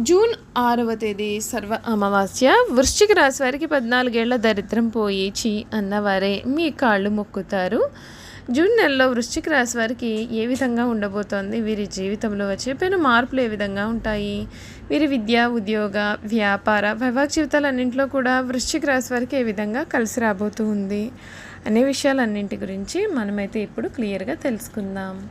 June ఆరవ తేదీ సర్వ అమావాస్య. వృశ్చిక రాశి వారికి పద్నాలుగేళ్ళ దరిద్రం పోయి అన్నవారే మీ కాళ్ళు మొక్కుతారు. జూన్ నెలలో వృశ్చిక రాశి వారికి ఏ విధంగా ఉండబోతోంది? వీరి జీవితంలో వచ్చే పెను మార్పులు ఏ విధంగా ఉంటాయి? వీరి విద్య ఉద్యోగ వ్యాపార వైవాహిక జీవితాలన్నింటిలో కూడా వృశ్చిక రాశి వారికి ఏ విధంగా కలిసి రాబోతూ ఉంది? అనే విషయాలన్నింటి గురించి మనమైతే ఇప్పుడు క్లియర్గా తెలుసుకుందాం.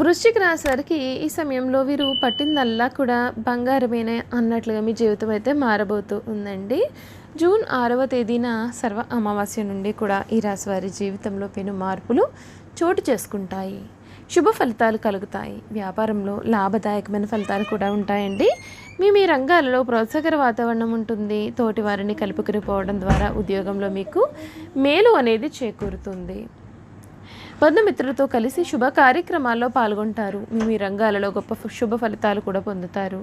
వృశ్చిక రాశి వారికి ఈ సమయంలో వీరు పట్టిందల్లా కూడా బంగారమేనే అన్నట్లుగా మీ జీవితం అయితే మారబోతూ ఉందండి. జూన్ ఆరవ తేదీన సర్వ అమావాస్య నుండి కూడా ఈ రాశి వారి జీవితంలో పెను మార్పులు చోటు చేసుకుంటాయి. శుభ ఫలితాలు కలుగుతాయి. వ్యాపారంలో లాభదాయకమైన ఫలితాలు కూడా ఉంటాయండి. మీ మీ రంగాలలో ప్రోత్సాహకర వాతావరణం ఉంటుంది. తోటి వారిని కలుపుకుని పోవడం ద్వారా ఉద్యోగంలో మీకు మేలు అనేది చేకూరుతుంది. బంధుమిత్రులతో కలిసి శుభ కార్యక్రమాల్లో పాల్గొంటారు. మీ రంగాలలో గొప్ప శుభ ఫలితాలు కూడా పొందుతారు.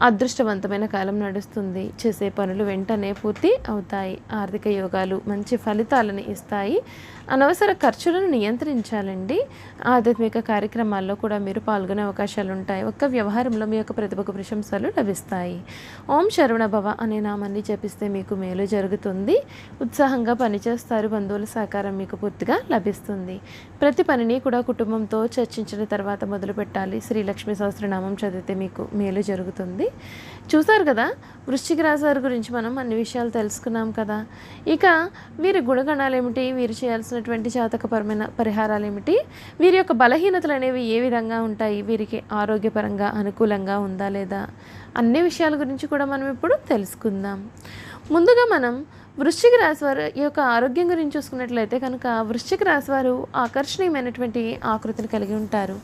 అదృష్టవంతమైన కాలం నడుస్తుంది. చేసే పనులు వెంటనే పూర్తి అవుతాయి. ఆర్థిక యోగాలు మంచి ఫలితాలను ఇస్తాయి. అనవసర ఖర్చులను నియంత్రించాలండి. ఆధ్యాత్మిక కార్యక్రమాల్లో కూడా మీరు పాల్గొనే అవకాశాలు ఉంటాయి. ఒక్క వ్యవహారంలో మీ యొక్క ప్రతిభకు ప్రశంసలు లభిస్తాయి. ఓం శరవణ భవ అనే నామాన్ని జపిస్తే మీకు మేలు జరుగుతుంది. ఉత్సాహంగా పనిచేస్తారు. బంధువుల సహకారం మీకు పూర్తిగా లభిస్తుంది. ప్రతి పనిని కూడా కుటుంబంతో చర్చించిన తర్వాత మొదలు పెట్టాలి. శ్రీలక్ష్మి సహస్రనామం చదివితే మీకు మేలు జరుగుతుంది. చూసారు కదా వృశ్చిక రాశి వారి గురించి మనం అన్ని విషయాలు తెలుసుకున్నాం కదా. ఇక వీరి గుణగణాలు ఏమిటి వీరు చేయాల్సినటువంటి జాతకపరమైన పరిహారాలు ఏమిటి వీరి యొక్క బలహీనతలు అనేవి ఏ విధంగా ఉంటాయి? వీరికి ఆరోగ్యపరంగా అనుకూలంగా ఉందా లేదా? అన్ని విషయాల గురించి కూడా మనం ఇప్పుడు తెలుసుకుందాం. ముందుగా మనం వృశ్చిక రాశివారు ఈ యొక్క ఆరోగ్యం గురించి చూసుకున్నట్లయితే కనుక వృశ్చిక రాశివారు ఆకర్షణీయమైనటువంటి ఆకృతిని కలిగి ఉంటారు.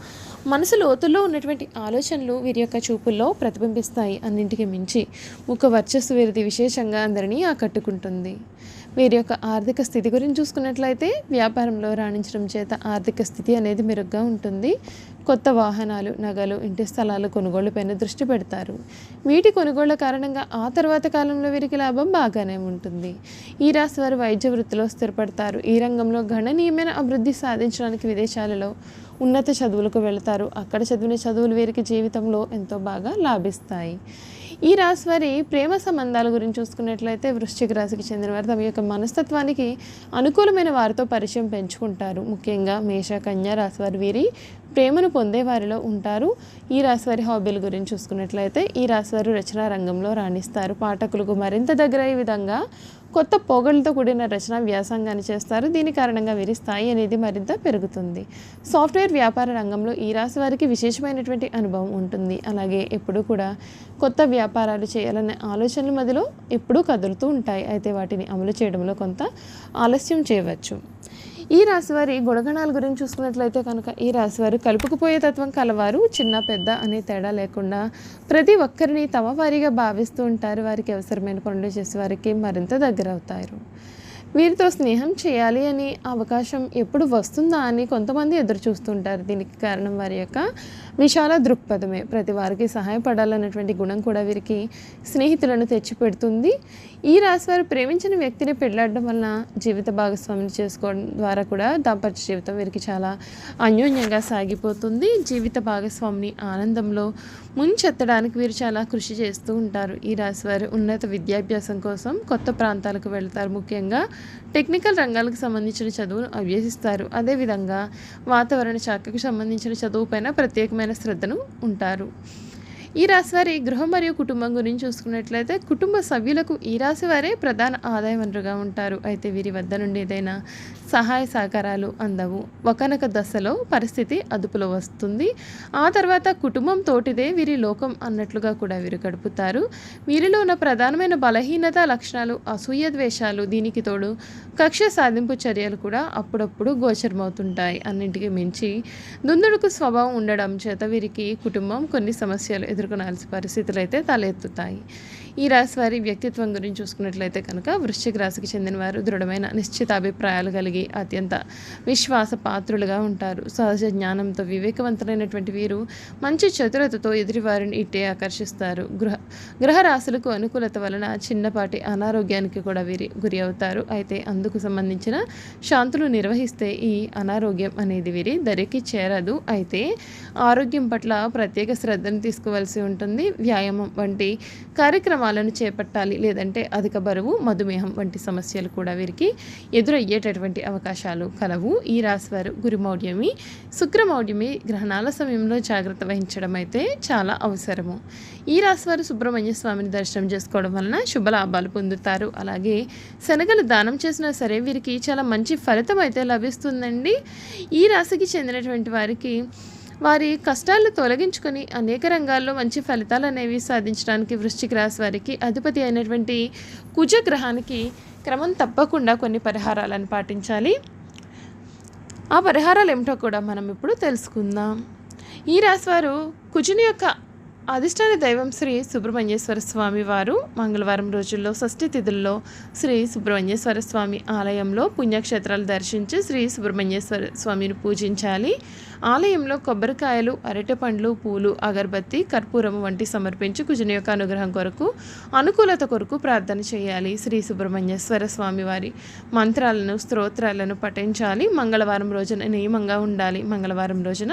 మనసు లోతుల్లో ఉన్నటువంటి ఆలోచనలు వీరి యొక్క చూపుల్లో ప్రతిబింబిస్తాయి. అన్నింటికి మించి ముఖ వర్చస్సు వీరిది విశేషంగా అందరినీ ఆకట్టుకుంటుంది. వీరి యొక్క ఆర్థిక స్థితి గురించి చూసుకున్నట్లయితే వ్యాపారంలో రాణించడం చేత ఆర్థిక స్థితి అనేది మెరుగ్గా ఉంటుంది. కొత్త వాహనాలు నగలు ఇంటి స్థలాలు కొనుగోలుపైన దృష్టి పెడతారు. వీటి కొనుగోళ్ళ కారణంగా ఆ తర్వాత కాలంలో వీరికి లాభం బాగానే ఉంటుంది. ఈ రాశి వారు వైద్య వృత్తిలో స్థిరపడతారు. ఈ రంగంలో గణనీయమైన అభివృద్ధి సాధించడానికి విదేశాలలో ఉన్నత చదువులకు వెళతారు. అక్కడ చదివిన చదువులు వీరికి జీవితంలో ఎంతో బాగా లాభిస్తాయి. ఈ రాశి వారి ప్రేమ సంబంధాల గురించి చూసుకున్నట్లయితే వృశ్చిక రాశికి చెందిన వారు తమ యొక్క మనస్తత్వానికి అనుకూలమైన వారితో పరిచయం పెంచుకుంటారు. ముఖ్యంగా మేష కన్యా రాశి వారు వీరి ప్రేమను పొందే వారిలో ఉంటారు. ఈ రాశి వారి హాబీల గురించి చూసుకున్నట్లయితే ఈ రాశివారు రచనా రంగంలో రాణిస్తారు. పాఠకులకు మరింత దగ్గర ఈ విధంగా కొత్త పోగళ్ళతో కూడిన రచన వ్యాసంగాన్ని చేస్తారు. దీని కారణంగా వీరి స్థాయి అనేది మరింత పెరుగుతుంది. సాఫ్ట్వేర్ వ్యాపార రంగంలో ఈ రాశి వారికి విశేషమైనటువంటి అనుభవం ఉంటుంది. అలాగే ఎప్పుడూ కూడా కొత్త వ్యాపారాలు చేయాలనే ఆలోచనల మధ్యలో ఎప్పుడూ కదులుతూ ఉంటాయి. అయితే వాటిని అమలు చేయడంలో కొంత ఆలస్యం చేయవచ్చు. ఈ రాశివారి గుణగణాల గురించి చూసుకున్నట్లయితే కనుక ఈ రాశివారు కలుపుకుపోయే తత్వం కలవారు చిన్న పెద్ద అనే తేడా లేకుండా ప్రతి ఒక్కరిని తమ వారిగా భావిస్తూ ఉంటారు. వారికి అవసరమైన పనులు చేసే వారికి మరింత దగ్గర అవుతారు వీరితో స్నేహం చేయాలి అని అవకాశం ఎప్పుడు వస్తుందా అని కొంతమంది ఎదురు చూస్తుంటారు. దీనికి కారణం వారి యొక్క విశాల దృక్పథమే. ప్రతి వారికి సహాయపడాలన్నటువంటి గుణం కూడా వీరికి స్నేహితులను తెచ్చిపెడుతుంది. ఈ రాశి వారు ప్రేమించిన వ్యక్తిని పెళ్ళాడడం వలన జీవిత భాగస్వామిని చేసుకోవడం ద్వారా కూడా దాంపత్య జీవితం వీరికి చాలా అన్యోన్యంగా సాగిపోతుంది. జీవిత భాగస్వామిని ఆనందంలో ముంచెత్తడానికి వీరు చాలా కృషి చేస్తూ ఉంటారు. ఈ రాశి వారు ఉన్నత విద్యాభ్యాసం కోసం కొత్త ప్రాంతాలకు వెళ్తారు. ముఖ్యంగా టెక్నికల్ రంగాలకు సంబంధించిన చదువును అభ్యసిస్తారు. అదేవిధంగా వాతావరణ శాఖకు సంబంధించిన చదువుపైన ప్రత్యేకమైన శ్రద్ధను ఉంటారు. ఈ రాశి వారి గృహం మరియు కుటుంబం గురించి చూసుకున్నట్లయితే కుటుంబ సభ్యులకు ఈ రాశి వారే ప్రధాన ఆదాయ వనరుగా ఉంటారు. అయితే వీరి వద్ద నుండి ఏదైనా సహాయ సహకారాలు అందవు. ఒకనొక దశలో పరిస్థితి అదుపులో వస్తుంది. ఆ తర్వాత కుటుంబం తోటిదే వీరి లోకం అన్నట్లుగా కూడా వీరు గడుపుతారు. వీరిలో ఉన్న ప్రధానమైన బలహీనత లక్షణాలు అసూయ ద్వేషాలు దీనికి తోడు కక్ష సాధింపు చర్యలు కూడా అప్పుడప్పుడు గోచరమవుతుంటాయి అన్నింటికి మించి. దుందుడుకు స్వభావం ఉండడం చేత వీరికి కుటుంబం కొన్ని సమస్యలు ఎదుర్కొనాల్సిన పరిస్థితులు అయితే తలెత్తుతాయి. ఈ రాశి వారి వ్యక్తిత్వం గురించి చూసుకున్నట్లయితే కనుక వృశ్చిక రాశికి చెందిన వారు దృఢమైన నిశ్చితాభిప్రాయాలు కలిగి అత్యంత విశ్వాస పాత్రులుగా ఉంటారు. సహజ జ్ఞానంతో వివేకవంతులైనటువంటి వీరు మంచి చతురతతో ఎదుటివారిని ఇట్టే ఆకర్షిస్తారు. గృహ గ్రహ రాశులకు అనుకూలత వలన చిన్నపాటి అనారోగ్యానికి కూడా వీరి గురి అవుతారు. అయితే అందుకు సంబంధించిన శాంతులు నిర్వహిస్తే ఈ అనారోగ్యం అనేది వీరి దరికి చేరదు. అయితే ఆరోగ్యం పట్ల ప్రత్యేక శ్రద్ధను తీసుకోవాల్సి ఉంటుంది. వ్యాయామం వంటి కార్యక్రమాలను చేపట్టాలి. లేదంటే అధిక బరువు మధుమేహం వంటి సమస్యలు కూడా వీరికి ఎదురయ్యేటటువంటి అవకాశాలు కలవు. ఈ రాశివారు గురుమౌఢ్యమి శుక్రమౌఢ్యమి గ్రహణాల సమయంలో జాగ్రత్త వహించడం అయితే చాలా అవసరము. ఈ రాశివారు సుబ్రహ్మణ్య స్వామిని దర్శనం చేసుకోవడం వలన శుభ లాభాలు పొందుతారు. అలాగే శనగలు దానం చేసినా సరే వీరికి చాలా మంచి ఫలితం అయితే లభిస్తుందండి. ఈ రాశికి చెందినటువంటి వారికి వారి కష్టాలు తొలగించుకొని అనేక రంగాల్లో మంచి ఫలితాలు అనేవి సాధించడానికి వృశ్చిక రాశి వారికి అధిపతి అయినటువంటి కుజగ్రహానికి క్రమం తప్పకుండా కొన్ని పరిహారాలను పాటించాలి. ఆ పరిహారాలు ఏమిటో కూడా మనం ఇప్పుడు తెలుసుకుందాం. ఈ రాశివారు కుజుని యొక్క అధిష్టాన దైవం శ్రీ సుబ్రహ్మణ్యేశ్వర స్వామి వారు మంగళవారం రోజుల్లో షష్ఠి తిథుల్లో శ్రీ సుబ్రహ్మణ్యేశ్వర స్వామి ఆలయంలో పుణ్యక్షేత్రాలు దర్శించి శ్రీ సుబ్రహ్మణ్యేశ్వర స్వామిని పూజించాలి. ఆలయంలో కొబ్బరికాయలు అరటిపండ్లు పూలు అగరబత్తి కర్పూరం వంటి సమర్పించి కుజుని యొక్క అనుగ్రహం కొరకు అనుకూలత కొరకు ప్రార్థన చేయాలి శ్రీ సుబ్రహ్మణ్యేశ్వర స్వామి వారి మంత్రాలను స్తోత్రాలను పఠించాలి. మంగళవారం రోజున నియమంగా ఉండాలి. మంగళవారం రోజున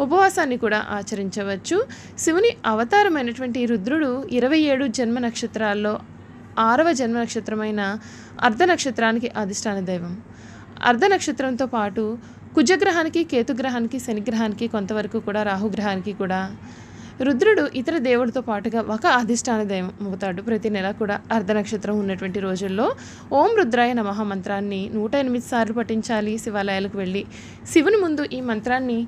ఉపవాసాన్ని కూడా ఆచరించవచ్చు. శివుని అవతారమైనటువంటి రుద్రుడు ఇరవై ఏడు జన్మ నక్షత్రాల్లో ఆరవ జన్మ నక్షత్రమైన అర్ధ నక్షత్రానికి అధిష్టాన దైవం. అర్ధ నక్షత్రంతో పాటు కుజగ్రహానికి కేతుగ్రహానికి శనిగ్రహానికి కొంతవరకు కూడా రాహుగ్రహానికి కూడా రుద్రుడు ఇతర దేవుడితో పాటుగా ఒక అధిష్టాన దైవం అవుతాడు. ప్రతి నెల కూడా అర్ధ నక్షత్రం ఉన్నటువంటి రోజుల్లో ఓం రుద్రాయ నమః మంత్రాన్ని నూట ఎనిమిది సార్లు పఠించాలి. శివాలయాలకు వెళ్ళి శివుని ముందు ఈ మంత్రాన్ని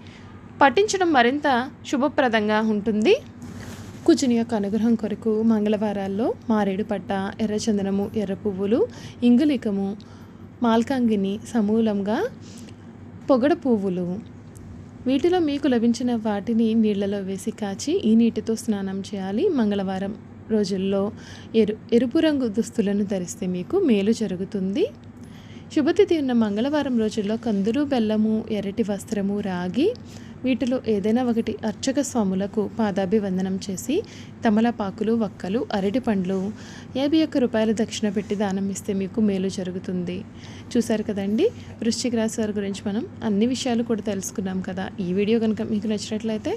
పఠించడం మరింత శుభప్రదంగా ఉంటుంది. కుజుని యొక్క అనుగ్రహం కొరకు మంగళవారాల్లో మారేడు పట్ట ఎర్రచందనము ఎర్ర పువ్వులు ఇంగులికము మాల్కాంగిని సమూలంగా పొగడ పువ్వులు. వీటిలో మీకు లభించిన వాటిని నీళ్ళలో వేసి కాచి ఈ నీటితో స్నానం చేయాలి. మంగళవారం రోజుల్లో ఎరు ఎరుపు రంగు దుస్తులను ధరిస్తే మీకు మేలు జరుగుతుంది. శుభతిథి ఉన్న మంగళవారం రోజుల్లో కందులు బెల్లము ఎర్రటి వస్త్రము రాగి వీటిలో ఏదైనా ఒకటి అర్చక స్వాములకు పాదాభివందనం చేసి తమలపాకులు వక్కలు అరటి పండ్లు యాభై ఒక్క రూపాయల దక్షిణ పెట్టి దానం ఇస్తే మీకు మేలు జరుగుతుంది. చూశారు కదండి? వృశ్చిక రాశి వారి గురించి మనం అన్ని విషయాలు కూడా తెలుసుకున్నాం కదా. ఈ వీడియో కనుక మీకు నచ్చినట్లయితే